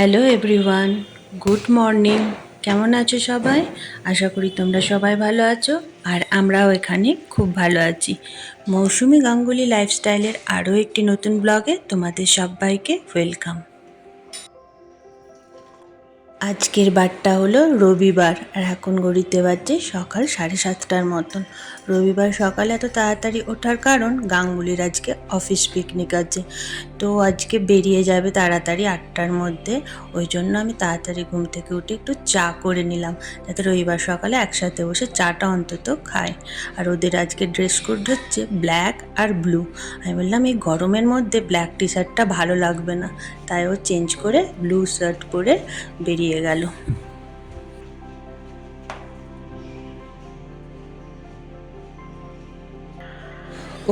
Hello everyone good morning কেমন আছো সবাই? আশা করি তোমরা সবাই ভালো আছো, আর আমরাও এখানে খুব ভালো আছি। মৌসুমি গাঙ্গুলি লাইফস্টাইলের আরও একটি নতুন ব্লগে তোমাদের সবাইকে ওয়েলকাম আজকের বারটা হলো রবিবার, আর এখন গড়িতে বাজছে সকাল সাড়ে সাতটার মতন। রবিবার সকালে এত তাড়াতাড়ি ওঠার কারণ গাঙ্গুলির আজকে অফিস পিকনিক আছে। তো আজকে বেরিয়ে যাবে তাড়াতাড়ি আটটার মধ্যে। ওই জন্য আমি তাড়াতাড়ি ঘুম থেকে উঠে একটু চা করে নিলাম। যাতে রবিবার সকালে একসাথে বসে চাটা অন্তত খায়। আর ওদের আজকে ড্রেস কোড হচ্ছে ব্ল্যাক আর ব্লু আমি বললাম, এই গরমের মধ্যে ব্ল্যাক টি শার্টটা ভালো লাগবে না। তাই ও চেঞ্জ করে ব্লু শার্ট পরে বেরিয়ে গেল।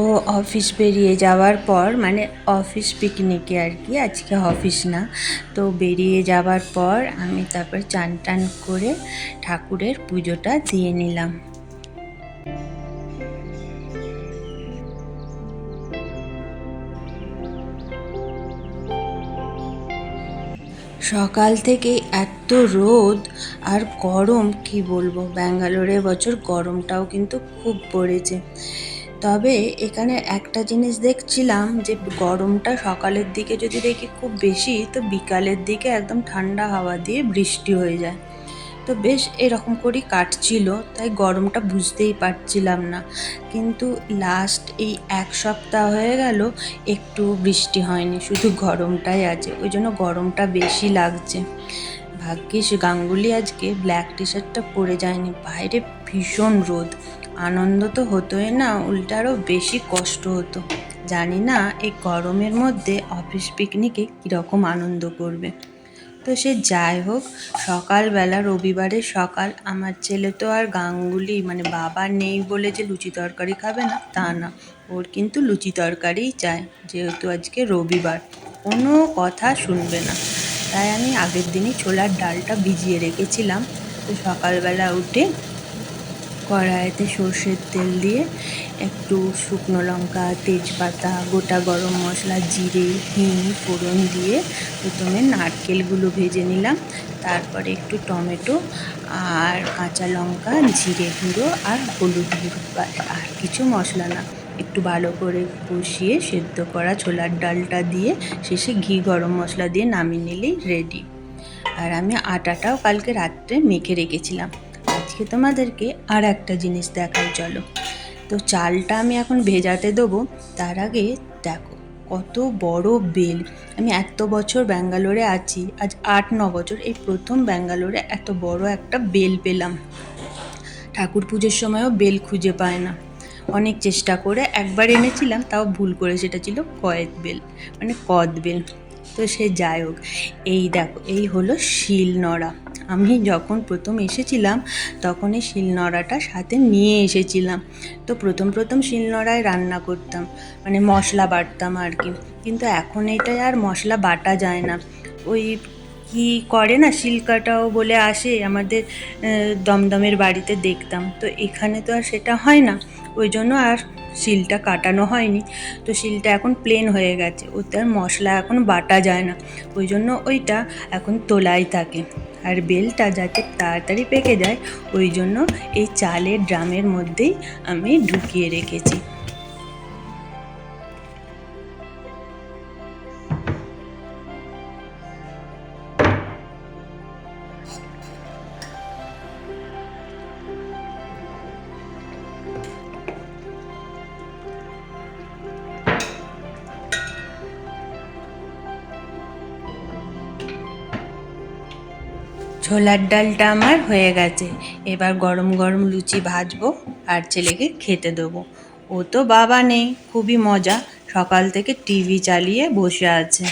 ও অফিস বেরিয়ে যাওয়ার পর মানে অফিস পিকনিকে আর কি, আজকে অফিস না। তো বেরিয়ে যাওয়ার পর আমি তারপর চান টান করে ঠাকুরের পুজোটা দিয়ে নিলাম। সকাল থেকে এত রোদ আর গরম, কি বলব? ব্যাঙ্গালোরে বছর গরমটাও কিন্তু খুব পড়েছে। তবে এখানে একটা জিনিস দেখছিলাম যে গরমটা সকালের দিকে যদি দেখি খুব বেশি, তো বিকালের দিকে একদম ঠান্ডা হাওয়া দিয়ে বৃষ্টি হয়ে যায়। তো বেশ এরকম করেই কাটছিল, তাই গরমটা বুঝতেই পারছিলাম না। কিন্তু লাস্ট এই এক সপ্তাহ হয়ে গেল, একটু বৃষ্টি হয়নি, শুধু গরমটাই আছে, ওই জন্য গরমটা বেশি লাগছে। ভাগ্যিস গাঙ্গুলি আজকে ব্ল্যাক টি শার্টটা পরে যায়নি, বাইরে ভীষণ রোদ। আনন্দ তো হতোই না উল্টা আরও বেশি কষ্ট হতো। জানি না এই গরমের মধ্যে অফিস পিকনিকে কীরকম আনন্দ করবে। তো সে যাই হোক, সকালবেলা রবিবারের সকাল, আমার ছেলে তো আর গাঙ্গুলি মানে বাবা নেই বলে যে লুচি তরকারি খাবে না, তা না। ওর কিন্তু লুচি তরকারিই চায় যেহেতু আজকে রবিবার। কোনো কথা শুনবে না। তাই আমি আগের দিনই ছোলার ডালটা ভিজিয়ে রেখেছিলাম। তো সকালবেলা উঠে কড়াইতে সর্ষের তেল দিয়ে একটু শুকনো লঙ্কা, তেজপাতা, গোটা গরম মশলা, জিরে, হিং, ফোড়ন দিয়ে প্রথমে নারকেলগুলো ভেজে নিলাম। তারপরে একটু টমেটো আর কাঁচা লঙ্কা, জিরে গুঁড়ো আর হলুদ গুঁড়ো আর কিছু মশলা না। একটু ভালো করে কষিয়ে সেদ্ধ করা ছোলার ডালটা দিয়ে শেষে ঘি গরম মশলা দিয়ে নামিয়ে নিলেই রেডি আর আমি আটাটাও কালকে রাত্রে মেখে রেখেছিলাম। আজকে তোমাদেরকে আর একটা জিনিস দেখাই, চলো। তো চালটা আমি এখন ভেজাতে দেবো। তার আগে দেখো, কত বড় বেল। আমি এত বছর ব্যাঙ্গালোরে আছি, আজ আট, ন বছর। এই প্রথম ব্যাঙ্গালোরে এত বড় একটা বেল পেলাম। ঠাকুর পুজোর সময়ও বেল খুঁজে পায় না। অনেক চেষ্টা করে একবার এনেছিলাম, তাও ভুল করে। সেটা ছিল কয়েদ বেল মানে কদ বেল। তো সে যাই হোক, এই দেখো, এই হলো শিলনড়া। আমি যখন প্রথম এসেছিলাম, তখন এই শিলনোড়াটা সাথে নিয়ে এসেছিলাম। তো প্রথম প্রথম শিলনোড়ায় রান্না করতাম মানে মশলা বাটতাম আর কি। কিন্তু এখন এটাই আর মশলা বাটা যায় না। ওই কি করে না শিলকাটাও বলে আসে, আমাদের দমদমের বাড়িতে দেখতাম। তো এখানে তো আর সেটা হয় না। ওই জন্য আর শিলটা কাটানো হয়নি। তো শিলটা এখন প্লেন হয়ে গেছে। ওতে মশলা এখন বাটা যায় না। ওই জন্য ওইটা এখন তোলাই থাকে। আর বেলটা যাতে তাড়াতাড়ি পেকে যায়, ওই জন্য এই চালের ড্রামের মধ্যেই আমি ঢুকিয়ে রেখেছি। ছোলার ডালটা আমার হয়ে গেছে। এবার গরম গরম লুচি ভাজবো আর ছেলেকে খেতে দেবো। ও তো বাবা নেই, খুবই মজা। সকাল থেকে টিভি চালিয়ে বসে আছে।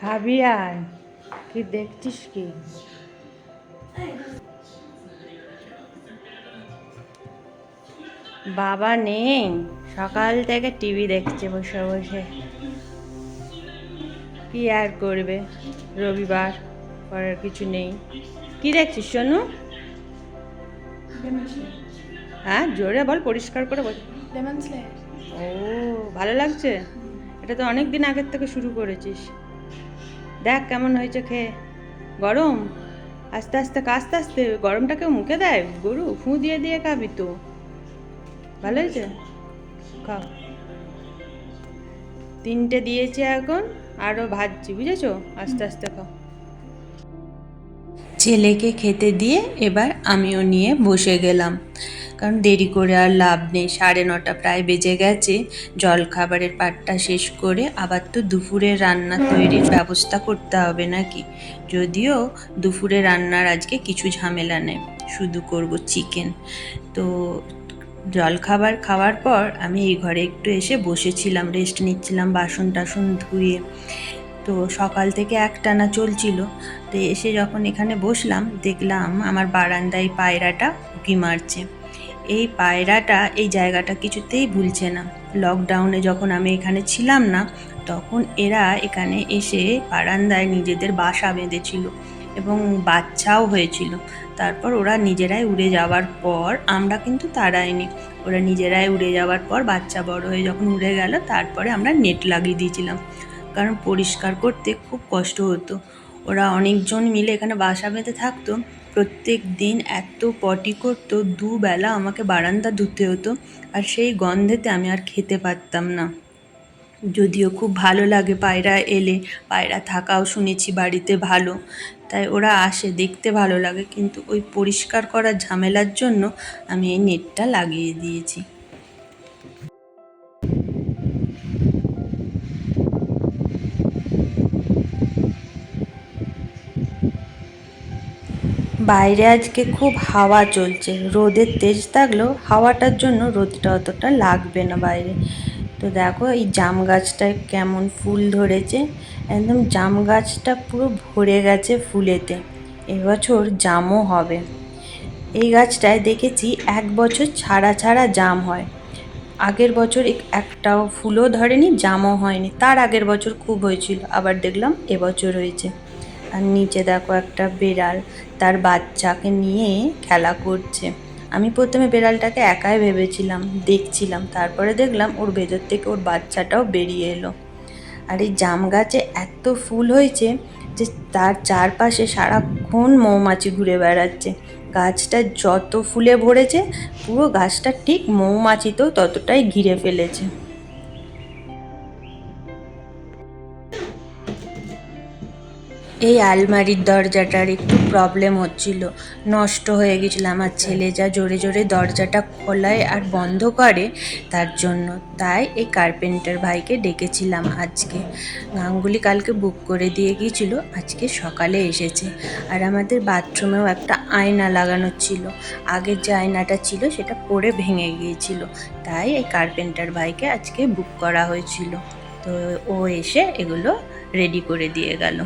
খাবি আয়। কি দেখছিস কি? বাবা নেই। সকাল থেকে টিভি দেখছে বসে বসে। কি আর করবে? রবিবার করার কিছু নেই। কি দেখছিস সোনু? হ্যাঁ জোরে বল পরিষ্কার করে বল। ও ভালো লাগছে? এটা তো অনেক দিন আগের থেকে শুরু করেছিস। দেখ কেমন হয়েছে খেয়ে গরম? আস্তে আস্তে আস্তে আস্তে, গরমটা কেউ মুখে দেয়? গরু, ফু দিয়ে দিয়ে খাবি তো। ভালো হয়েছে? খাও। তিনটে দিয়েছে এখন আরও ভাজছি, বুঝেছ? আস্তে আস্তে খাও। ছেলেকে খেতে দিয়ে এবার আমিও নিয়ে বসে গেলাম। কারণ দেরি করে আর লাভ নেই। সাড়ে নটা প্রায় বেজে গেছে। জল খাবারের পাটটা শেষ করে আবার তো দুপুরে রান্না তৈরির ব্যবস্থা করতে হবে নাকি? যদিও দুপুরে রান্নার আজকে কিছু ঝামেলা নেই। শুধু করব চিকেন। তো জলখাবার খাওয়ার পর আমি এই ঘরে একটু এসে বসেছিলাম রেস্ট নিচ্ছিলাম বাসন টাসন ধুয়ে। তো সকাল থেকে একটানা চলছিল। তো এসে যখন এখানে বসলাম, দেখলাম আমার বারান্দায় পায়রাটা উকি মারছে। এই পায়রাটা এই জায়গাটা কিছুতেই ভুলছে না। লকডাউনে যখন আমি এখানে ছিলাম না, তখন এরা এখানে এসে বারান্দায় নিজেদের বাসা বেঁধেছিল এবং বাচ্চাও হয়েছিল। তারপর ওরা নিজেরাই উড়ে যাওয়ার পর আমরা কিন্তু তাড়াইনি। ওরা নিজেরাই উড়ে যাওয়ার পর বাচ্চা বড় হয়ে যখন উড়ে গেল, তারপরে আমরা নেট লাগিয়ে দিয়েছিলাম। কারণ পরিষ্কার করতে খুব কষ্ট হতো। ওরা অনেকজন মিলে এখানে বাসা বেঁধে থাকতো। প্রত্যেক দিন এত পটি করতো, দুবেলা আমাকে বারান্দা ধুতে হতো আর সেই গন্ধেতে আমি আর খেতে পারতাম না। যদিও খুব ভালো লাগে পায়রা এলে, পায়রা থাকাও শুনেছি বাড়িতে ভালো। তাই ওরা আসে, দেখতে ভালো লাগে, কিন্তু ওই পরিষ্কার করার ঝামেলার জন্য আমি এই নেটটা লাগিয়ে দিয়েছি। বাইরে আজকে খুব হাওয়া চলছে। রোদের তেজ থাকলেও হাওয়াটার জন্য রোদটা অতটা লাগবে না বাইরে। তো দেখো এই জাম গাছটায় কেমন ফুল ধরেছে। একদম জাম গাছটা পুরো ভরে গেছে ফুলেতে। এবছর জামও হবে। এই গাছটায় দেখেছি এক বছর ছাড়া ছাড়া জাম হয়। আগের বছর একটাও ফুলও ধরেনি, জামও হয়নি। তার আগের বছর খুব হয়েছিল, আবার দেখলাম এবছর হয়েছে। আর নিচে দেখো একটা বেড়াল, তার বাচ্চাকে নিয়ে খেলা করছে। আমি প্রথমে বেড়ালটাকে একাই ভেবেছিলাম, দেখছিলাম, তারপরে দেখলাম ওর ভেতর থেকে ওর বাচ্চাটাও বেরিয়ে এলো। আর এই জাম গাছে এত ফুল হয়েছে যে তার চারপাশে সারাক্ষণ মৌমাছি ঘুরে বেড়াচ্ছে। গাছটা যত ফুলে ভরেছে, পুরো গাছটা ঠিক মৌমাছিতেও ততটাই ঘিরে ফেলেছে। এই আলমারির দরজাটার একটু প্রবলেম হচ্ছিল। নষ্ট হয়ে গেছিল আমার ছেলে, যা জোরে জোরে দরজাটা খোলায় আর বন্ধ করে। তার জন্য তাই এই কার্পেন্টার ভাইকে ডেকেছিলাম আজকে। গাঙ্গুলি কালকে বুক করে দিয়ে গিয়েছিল, আজকে সকালে এসেছে। আর আমাদের বাথরুমেও একটা আয়না লাগানো ছিল। আগের যে আয়নাটা ছিল, সেটা পড়ে ভেঙে গিয়েছিল। তাই এই কার্পেন্টার ভাইকে আজকে বুক করা হয়েছিল। তো ও এসে এগুলো রেডি করে দিয়ে গেল।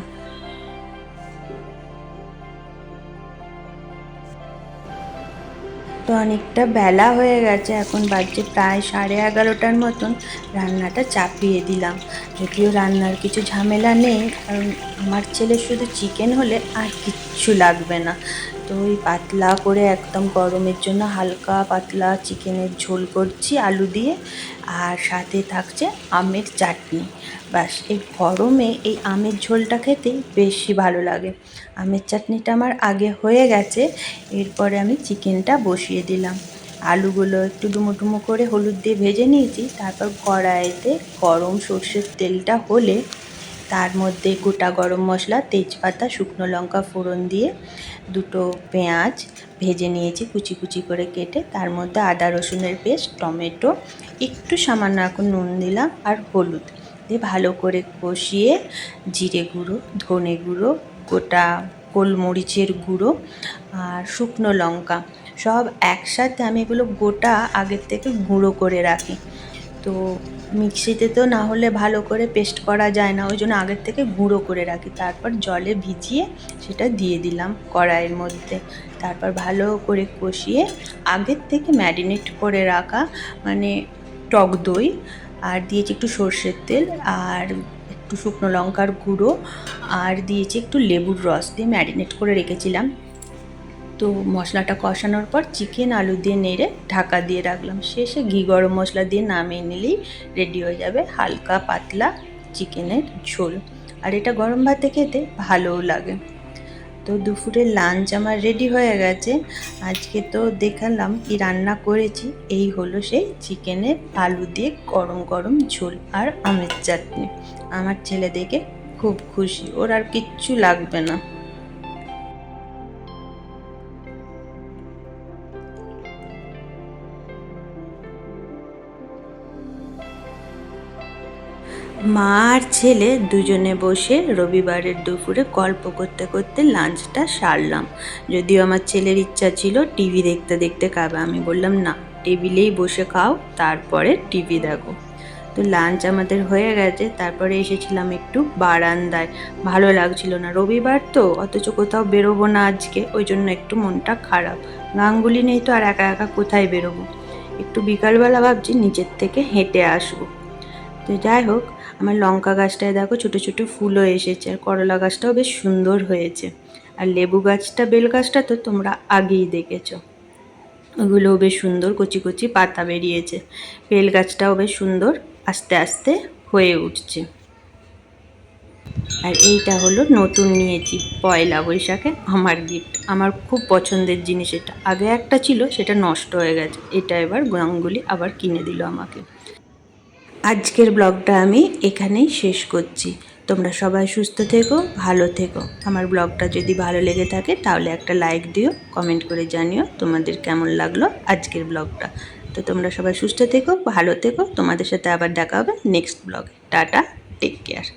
তো অনেকটা বেলা হয়ে গেছে, এখন বাজছে প্রায় সাড়ে এগারোটার মতন। রান্নাটা চাপিয়ে দিলাম। যদিও রান্নার কিছু ঝামেলা নেই, কারণ আমার ছেলে শুধু চিকেন হলে আর কিচ্ছু লাগবে না। ওই পাতলা করে একদম গরমের জন্য হালকা পাতলা চিকেনের ঝোল করছি আলু দিয়ে আর সাথে থাকছে আমের চাটনি। ব্যাস, এই গরমে এই আমের ঝোলটা খেতে বেশি ভালো লাগে। আমের চাটনিটা আমার আগে হয়ে গেছে, এরপরে আমি চিকেনটা বসিয়ে দিলাম। আলুগুলো একটু ডুমো ডুমো করে হলুদ দিয়ে ভেজে নিয়েছি, তারপর কড়াইতে গরম সর্ষের তেলটা হলে তার মধ্যে গোটা গরম মশলা, তেজপাতা, শুকনো লঙ্কা ফোড়ন দিয়ে দুটো পেঁয়াজ ভেজে নিয়েছি কুচি কুচি করে কেটে। তার মধ্যে আদা রসুনের পেস্ট, টমেটো, একটু সামান্য এখন নুন দিলাম আর হলুদ দিয়ে ভালো করে কষিয়ে জিরে গুঁড়ো, ধনে গুঁড়ো, গোটা গোলমরিচের গুঁড়ো আর শুকনো লঙ্কা সব একসাথে আমি এগুলো গোটা আগের থেকে গুঁড়ো করে রাখি। তো মিক্সিতে তো না হলে ভালো করে পেস্ট করা যায় না, ওই জন্য আগের থেকে গুঁড়ো করে রাখি। তারপর জলে ভিজিয়ে সেটা দিয়ে দিলাম কড়াইয়ের মধ্যে। তারপর ভালো করে কষিয়ে আগের থেকে ম্যারিনেট করে রাখা মানে টক দই, আর দিয়েছি একটু সর্ষের তেল, আর একটু শুকনো লঙ্কার গুঁড়ো, আর দিয়েছি একটু লেবুর রস দিয়ে ম্যারিনেট করে রেখেছিলাম। তো মশলাটা কষানোর পর চিকেন আলু দিয়ে নেড়ে ঢাকা দিয়ে রাখলাম। শেষে ঘি গরম মশলা দিয়ে নামিয়ে নিলেই রেডি হয়ে যাবে হালকা পাতলা চিকেনের ঝোল। আর এটা গরম ভাতে খেতে ভালোও লাগে। তো দুপুরের লাঞ্চ আমার রেডি হয়ে গেছে। আজকে তো দেখালাম কি রান্না করেছি। এই হলো সেই চিকেনের আলু দিয়ে গরম গরম ঝোল আর আমের চাটনি। আমার ছেলে দেখে খুব খুশি, ওর আর কিচ্ছু লাগবে না। মা আর ছেলে দুজনে বসে রবিবারের দুপুরে গল্প করতে করতে লাঞ্চটা সারলাম। যদিও আমার ছেলের ইচ্ছা ছিল টিভি দেখতে দেখতে খাবে। আমি বললাম, না, টেবিলেই বসে খাও, তারপরে টিভি দেখো। তো লাঞ্চ আমাদের হয়ে গেছে। তারপরে এসেছিলাম একটু বারান্দায়। ভালো লাগছিল না। রবিবার তো, অথচ কোথাও বেরোবো না আজকে। ওই জন্য একটু মনটা খারাপ। গাঙ্গুলি নেই তো, আর একা একা কোথায় বেরোবো? একটু বিকালবেলা ভাবছি, নিচের থেকে হেঁটে আসব। তো যাই হোক আমার লঙ্কা গাছটায় দেখো ছোটো ছোটো ফুলও এসেছে আর করলা গাছটাও বেশ সুন্দর হয়েছে। আর লেবু গাছটা, বেল গাছটা তো তোমরা আগেই দেখেছ। ওগুলোও বেশ সুন্দর, কচি কচি পাতা বেরিয়েছে। বেল গাছটাও বেশ সুন্দর, আস্তে আস্তে হয়ে উঠছে। আর এইটা হলো নতুন নিয়েছি পয়লা বৈশাখে আমার গিফট আমার খুব পছন্দের জিনিস এটা। আগে একটা ছিল, সেটা নষ্ট হয়ে গেছে। এটা এবার গাঙ্গুলি আবার কিনে দিল আমাকে। আজকের ব্লগটা আমি এখানেই শেষ করছি। তোমরা সবাই সুস্থ থেকো, ভালো থেকো। আমার ব্লগটা যদি ভালো লেগে থাকে, তাহলে একটা লাইক দিও কমেন্ট করে জানিও তোমাদের কেমন লাগল আজকের ব্লগটা। তো তোমরা সবাই সুস্থ থেকো, ভালো থেকো। তোমাদের সাথে আবার দেখা হবে নেক্সট ব্লগে। Tata take care